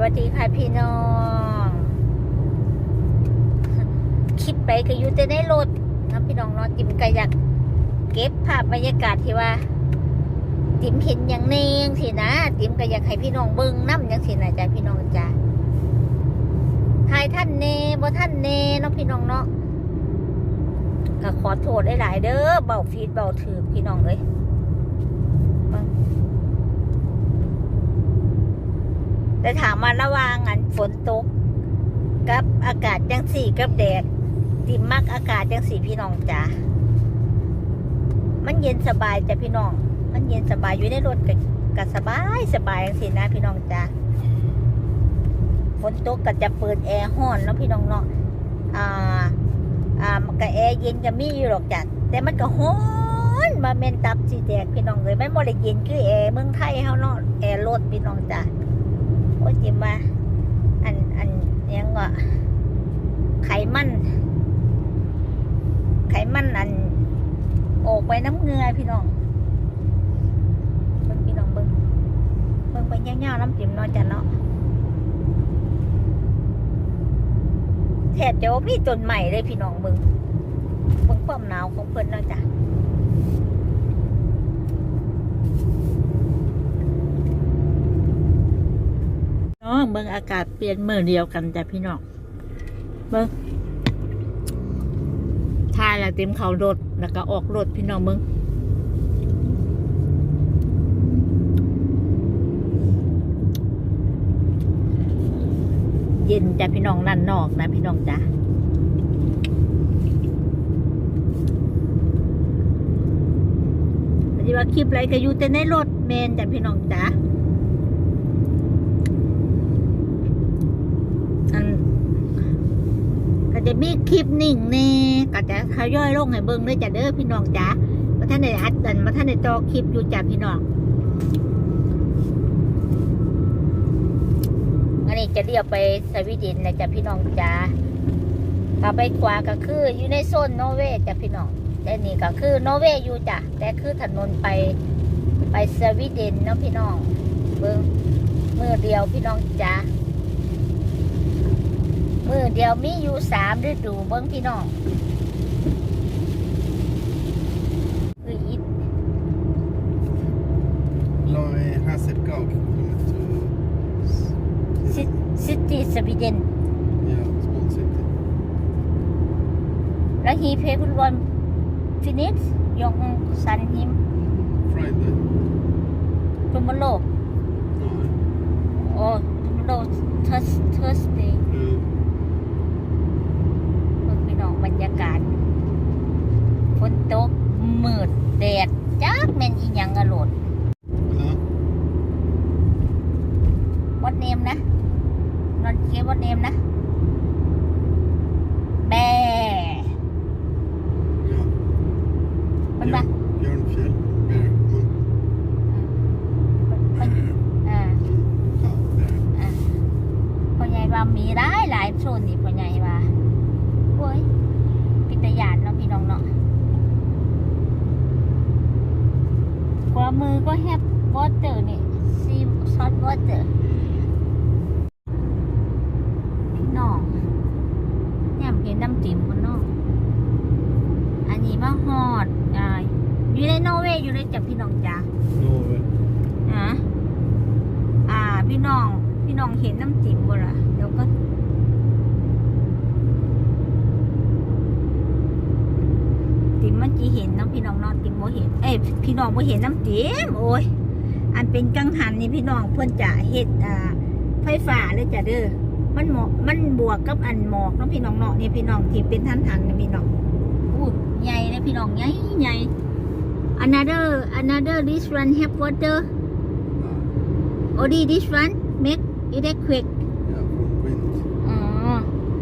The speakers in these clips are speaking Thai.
วัสดีค่ะพี่น้อง คลิปไปก็อยู่แต่ในรถนะพี่น้องเนาะติมก็อยากเก็บภาพบรรยากาศที่ว่าติมเห็นอย่างเนงสินะติมก็อยากให้พี่น้องเบิ่งน้ำอย่างสินะจ้ะพี่น้องจ้ะทายท่านเนบ่ท่านเนเนาะพี่น้องเนาะก็ขอโทษหลายๆเด้อเบาฟีดเบาถือพี่น้องเลย แต่ถามมาระวางอันฝนตก กับอากาศจังสี่กับแดดติมักอากาศจังสี่พี่น้องจ้ะมันเย็นสบายจ้ะพี่น้อง มันเย็นสบายอยู่ในรถก็ก็สบายสบายจังสี่นะพี่น้องจ้ะฝนตกก็จะเปิดแอร์ห้อนเนาะพี่น้องเนาะอ่าอ่ามันก็แอร์เย็นก็มีอยู่หรอกจ้ะแต่มันก็ฮ้อนมาเมนตับสีแดกพี่น้องเลยไม่บ่ได้เย็นคือแอร์เมืองไทยเฮาเนาะแอร์รถพี่น้องจ้ะ โอ้ยจิมว่า อันอันยังว่าไขมัน ไขมันอันออกไปน้ำเงือพี่น้องเบิ่งพี่น้องเบิ่งเบิ่งไปเงี้ยวๆน้ำจิ้มนาะจ้ะเนาะแทบจะว่ามีต้นใหม่เลยพี่น้องเบิ่งเบิ่งความหนาวของเพิ่นเนาะจ้ะ องเบิ่งอากาศเปลี่ยนมือเดียวกันจ้ะพี่น้องเบิ่งทายแล้วเต็มเขารถแล้วก็ออกรถพี่น้องเบิ่งเย็นจ้ะพี่น้องนั่นนอกนะพี่น้องจ้ะปฏิว่าคลิปไรก็อยู่แต่ในรถเมนจ้ะพี่น้องจ้ะอันก็ จะมีคลิปนิ่งแน่ก็จะทยอยลงให้เบิ่งเลยจ้ะเด้อพี่น้องจ้ะมาท่านได้อัดกันมาท่านได้ต่อคลิปอยู่จ้ะพี่น้องอันนี้จะเรียกไปสวีเดนนะจ้ะพี่น้องจ้ะต่อไปกว่าก็คืออยู่ในโซนโนเวย์จ้ะพี่น้องแต่นี่ก็คือโนเวย์อยู่จ้ะแต่คือถนนไปไปสวีเดนเนาะพี่น้องเบิ่งมือเดียวพี่น้องจ้ะ มือเดียวมีอยู่สามฤดูเบิ่งพี่น้องคืออี La är Hasselgaard kommer till ซิตี้สวีเดน ja, Small City. แล้วฮีเพคุณวันฟินิชยองซันฮิม Friday? ทุมโล Nej. โอ้ทุมโลเทสเทสเดย์ Mm. เบิ่งพี่น้องบรรยากาศฝนตกมืดแดดจักแม่นอีหยังกระโหลด Eller? วัดเนมนะนอนเขียนวัดเนมนะ แบ Ja. มันว่า Björnfjäll. Bear. Mm. มันอ่า Ja, bear. อ่าพ่ อใหญ่ว่ามีหลายหลายโซนนี่พ่อใหญ่ว่าโอ้ยพิตยานเนาะพี่น้องเนาะขวามือก็แฮปวอเตอร์นี่ซีซอสวอเตอร์พี่น้องเนี่ยเห็นน้ำจิ้มมันเนาะอันนี้มาฮอดอ่าอยู่ในนอร์เวย์อยู่ในจับพี่น้องจ้า Norge. นะอ่าพี่น้อง พี่น้องเห็นน้ำจิ้มบ่ล่ะเดี๋ยวก็ติมเมื่อกี้เห็นน้องพี่น้องนอนติมบ่เห็น เอ้ยพี่น้องบ่เห็นน้ำจิ้มโอ้ย อันเป็นกังหันนี่พี่น้องเพื่อนจะเฮ็ดอ่าไฟฟ้าเลยจ้ะเด้อ มันหมาะมันบวกกับอันหมอกน้องพี่น้องเนาะนี่พี่น้องที่เป็นทันทันนี่พี่น้องอู้ใหญ่เลยพี่น้องใหญ่ใหญ่ another another this one have water only this one make it quick Ja, från wind. อ๋อ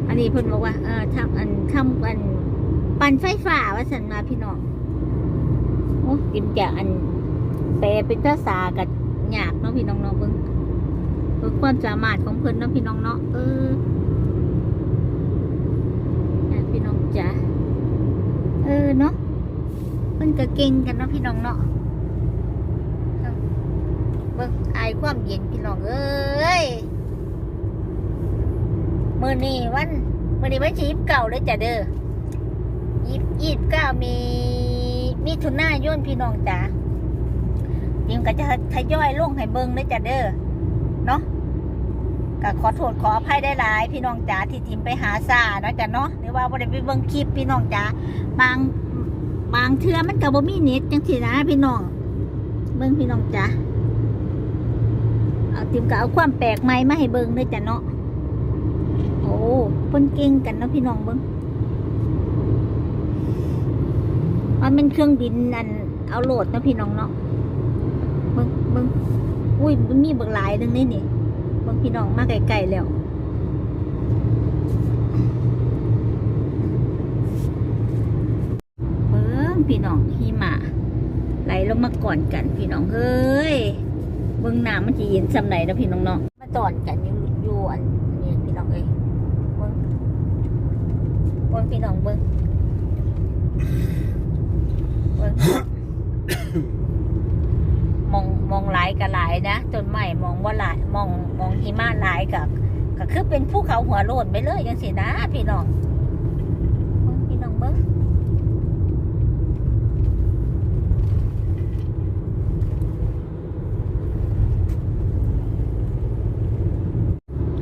อันนี้เพิ่นบอกว่า เออทำอันทำอัน ปั่นไฟฟ้าว่าสันมาพี่น้องโอ้กินจะอันแปลเป็นภาษากับยากเนาะพี่น้องเนาะเบิ่งเบิ่งความสามารถของเพิ่นเนาะพี่น้องเนาะเออนะพี่น้องจ๋าเออเนาะเพิ่นก็เก่งกันเนาะพี่น้องเนาะ เบิ่งไอความเย็นพี่น้องเอ้ยมือนี้วันมือนี้วันที่ยี่สิบเก้าเลยจ้ะเด้อยี่ยี่สิบเก้ามีมีทุนหน้าย่นพี่น้องจ้ายิมก็จะทยอยลงให้เบิ่งเลยจ้ะเด้อเนาะก็ขอโทษขออภัยได้หลาย พี่น้องจ๋าที่จิมไปหาซาเนาะจ้ะเนาะหรือว่าบ่ได้ไปเบิ่งคลิปพี่น้องจ๋าบางบางเทื่อมันก็บ่มีเน็ตจังซี่นะพี่น้องเบิ่งพี่น้องจ๋า เอาติมก็เอาความแปลกใหม่มาให้เบิ่งเลยจ้ะเนาะโอ้เพิ่นเก่งกันเนาะพี่น้องเบิ้งมันเป็นเครื่องบินอันเอาโหลดเนาะพี่น้องเนาะเบิ้งเบิ้งอุ้ยมันมีบักหลายนึงนี่นี่เบิ้งพี่น้องมาไกลๆแล้วเบิ้งพี่น้องหิมะไหลลงมาก่อนกันพี่น้องเฮ้ย เบิ้องน้ำมันจะเย็นสำไหนนะพี่น้องเนาะมาตอนกันอยู่อยู่อันนี้พี่น้องเอ้ยเบิ้งเบิ้งพี่น้องเบิ้งเบิ้งมองมองหลายกับหลายนะต้นไม้มองว่าหลายมองมองหิมะหลายกับก็คือเป็นภูเขาหัวโลนไปเลยยังสินะพี่น้องเบิ้งพี่น้องเบิ้ง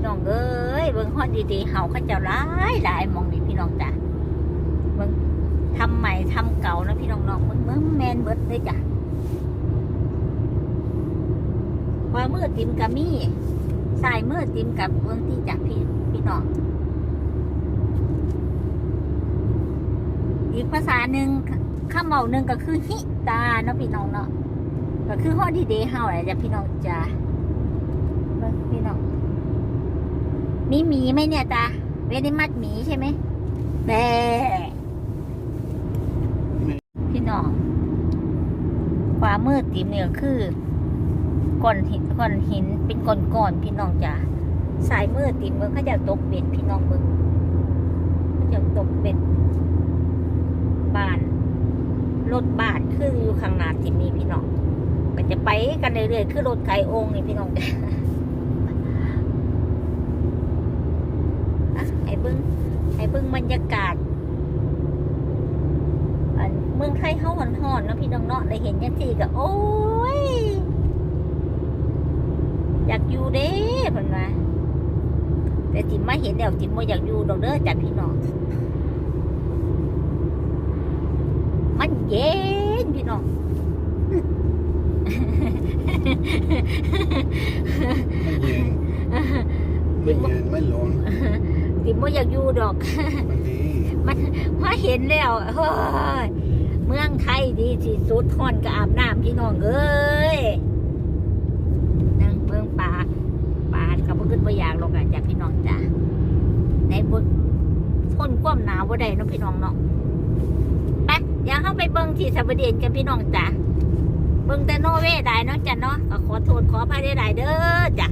น้องเอ้ยเบิ่งฮอ ดีๆเฮาเขาเจ้าหลายหลายมองนี่พี่น้องจ้ะเบิ่งทำใหม่ทำเก่านะพี่น้องๆเบิ่งเบิ่งแมนเบิดเลยจ้ะขวามือติมกะมี่ซ้ายมือติมกับเบิ่งที่จ้ะพี่พี่น้องอีกภาษาหนึ่งคำเมาหนึ่งก็คือฮิตาเนาะพี่น้องเนาะก็คือฮอดดีๆเฮาแหละจ้ะพี่น้องจ้ะบังพี่น้อง มีหมีไหมเนี่ยตาเวนิมัดหมีใช่ไหมแบพี่น้องขวามมืดติมเนี่ยคือก้อนหินก้อนหินเป็นก้อนก้อนพี่น้องจ้ะสายมืดติมเมืองเขาจะตกเบ็ดพี่น้องเมืองเขาจะตกเบ็ดบ้านรถบ้านคืออยู่ข้างหน้าติมนี้พี่น้องก็จะไปกันเรื่อยๆคือรถไก่องค์นี่พี่น้องจ้ะ อะไอ้เบิ้งไอ้เบิ้งบรรยากาศเมืองไทยเฮาหอนหอนๆเนาะพี่น้องเนาะได้เห็นยังสี่ก็โอ้ย อยากอยู่เด้เพิ่นว่าแต่จิมมาเห็นแล้วจิมบ่อยากอยู่ดอกเด้อจ้ะพี่น้องมันเย็นพี่น้องไม่เย็นเย็น อยากอยู่ดอก มันดีมาเห็นแล้วเฮ้ยเมืองไทยดีที่สุดห่อนก็อาบน้ำพี่น้องเอ้ยนั่งเมืองป่าป่าเขาบ่ขึ้นบ่อยากหรอกอะจ้ะพี่น้องจ้ะในบนทนความหนาวบ่ได้เนาะพี่น้องเนาะไปเดี๋ยวเข้าไปเบิ่งที่สวีเดนกันพี่น้องจ้ะเบิ่งแต่โนอร์เวย์ได้เนาะจ้ะเนาะก็ขอโทษขออภัยได้หลายเด้อจ้ะ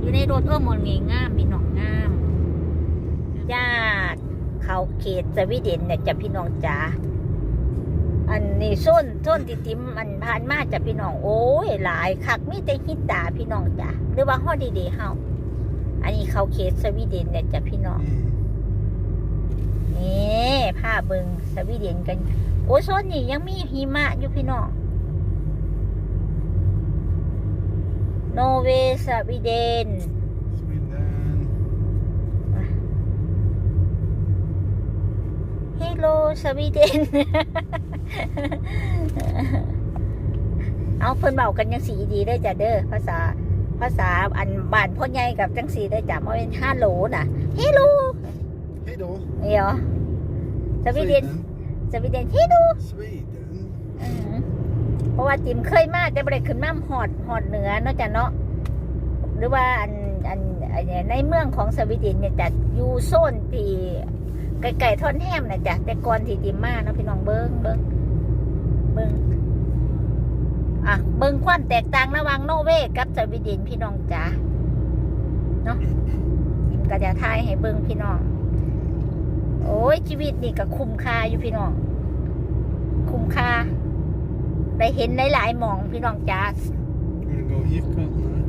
อยู่ในรถเอื้อมมันงามพี่น้องงาม ญาติเขาเขตสวีเดนเนี่ยจะพี่น้องจ๋าอันนี้ส้นส้นติติมอันผ่านมาจะพี่น้องโอ้ยหลายคักมีแต่ฮิตตาพี่น้องจ๋าหรือว่าฮอดีเดย์เฮาอันนี้เขาเขตสวีเดนเนี่ยจะพี่น้องอืมนี่ผ้าเบิงสวีเดนกัน โอ้ยส้นนี่ยังมีหิมะอยู่พี่น้องโนเวย์สวีเดน สวีเดน เฮลโลสวีเดน เอาเพิ่นเบากันยังสีดีได้อจ้ะเด้อภาษาภาษาอันบ้านพ่อใหญ่กับจังสีได้อจ้ะมาเป็นฮัลโหลน่ะเฮลโล Hej då. เดี๋ยวสวีเดนสวีเดนเฮลโล Sweden. อืมเพราะว่าจิมเคยมาแต่บ่ได้ขึ้นมาหอดหอดเหนือเนาะจ้ะเนาะหรือว่าอันอันอันในเมืองของสวีเดนเนี่ยจะอยู่โซนที่ ไกลๆท่อนแฮมนะจ้ะแต่ก่อนที่จิมมาเนาะพี่น้องเบิ้งเบิ้งเบิ้งอะเบิ้งความแตกต่างระหว่างโนอร์เวย์กับสวีเดนพี่น้องจ้ะเนาะจิมก็จะทายให้เบิ้งพี่น้อง โอ้ยชีวิตนี่ก็คุ้มค่าอยู่พี่น้อง คุ้มค่าได้เห็นหลายๆหมองพี่น้องจ้า Vill du gå och gifta? Nej,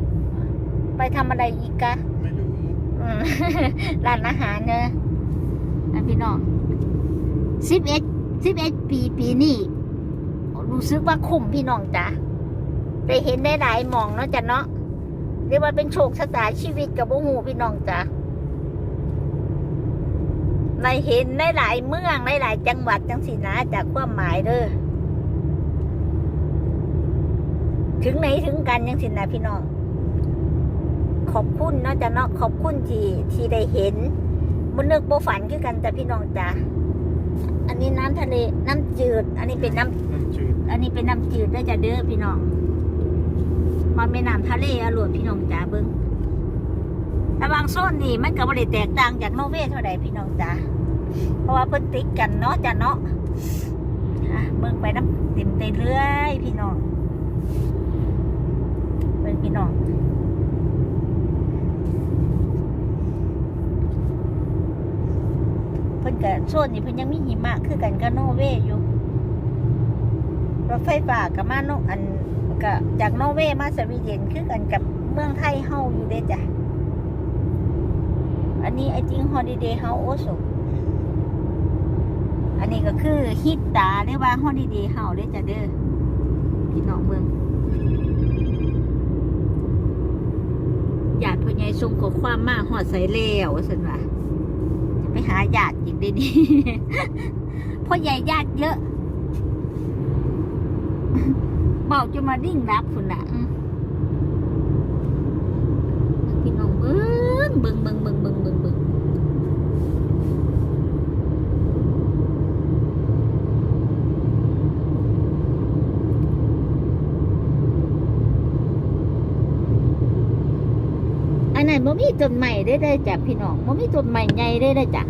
ไปทำอะไรอีกกะไม่รู้เออืมร้านอาหารเนอะ นพี่น้องสิบเอ็ดสิบเอ็ดปีปีนี้รู้สึกว่าคุ้มพี่น้องจ้ะได้เห็นได้หลายมองเนาะจ้ะเนาะเรียกว่าเป็นโชคชะตาชีวิตกับบุหูพี่น้องจ้ะในเห็นได้หลายเมืองได้หลายจังหวัดจังสีนะจากความหมายเด้อถึงไหนถึงกันยังสินะพี่น้อง ขอบคุณเนาะจ้ะเนาะขอบคุณที่ที่ได้เห็น บนนึกโบฝันคือกันจ้ะพี่น้องจ้ะอันนี้น้ำทะเลน้ำจืด อันนี้เป็นน้ำน้ำจืด อันนี้เป็นน้ำจืดด้วยจ้ะเด้อพี่น้องมันเป็นน้ำทะเลอร่อยพี่น้องจ้าเบิ้งระหวางโซนนี่มันก็บ่ได้แตกต่างจากนอร์เวย์เท่าใดพี่น้องจ้าเพราะว่าเพิ่นติดกันเนาะจ้ะเนาะอะเบิ่งไปน้ำเต็มเตเรื่อยพี่น้องเบิ่งพี่น้อง เพิ่โซนนี่เพิ่นยังมีหิมะคือกันกับนเวย์อยู่รถไฟฟ้ากับมาโนอันก็จากโนเวย์มาสวีเดนคือกันกับเมืองไทยเฮาอยู่เด้จ้ะอันนี้ไอจริงฮอลิเดย์เฮาโอสอันนี้ก็คือฮิตตาหรือว่าฮอลิเดย์เฮาเด้จ้ะเด้อพี่น้องเมืองญาติพ่อใหญ่ส่งข้อความมากหอดใส่แล้วสันว่าจะ หาญาติอีกดีดีพ่อใหญ่ญาติเยอะเบาจะมาดิ้งรับคุณนะพี่น้องเบิ้งเบิ้งเบิ้งเบิ้งเบิ้งเบิ้งเบิ้งอันนั้นบ่มี ต้นใหม่ได้ได้จ้ะพี่น้องบ่มีต้นใหม่ใหญ่ได้ได้จ้ะ